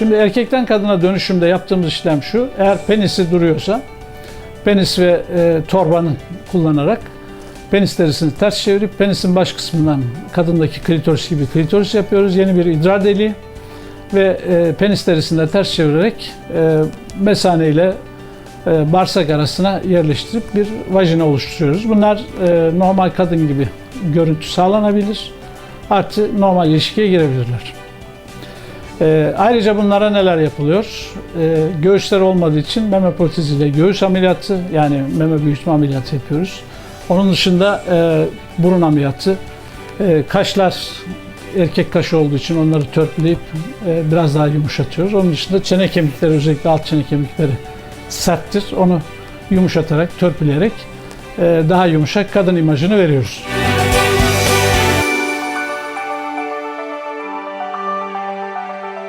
Şimdi erkekten kadına dönüşümde yaptığımız işlem şu. Eğer penisi duruyorsa penis ve e, torbanın kullanarak penis derisini ters çevirip penisin baş kısmından kadındaki klitoris gibi klitoris yapıyoruz. Yeni bir idrar deliği ve e, penis derisini de ters çevirerek e, mesane ile e, bağırsak arasına yerleştirip bir vajina oluşturuyoruz. Bunlar e, normal kadın gibi görüntü sağlanabilir. Artı normal ilişkiye girebilirler. E, ayrıca bunlara neler yapılıyor? E, göğüsler olmadığı için meme proteziyle göğüs ameliyatı yani meme büyütme ameliyatı yapıyoruz. Onun dışında e, burun ameliyatı, e, kaşlar erkek kaşı olduğu için onları törpüleyip e, biraz daha yumuşatıyoruz. Onun dışında çene kemikleri özellikle alt çene kemikleri serttir. Onu yumuşatarak, törpüleyerek e, daha yumuşak kadın imajını veriyoruz.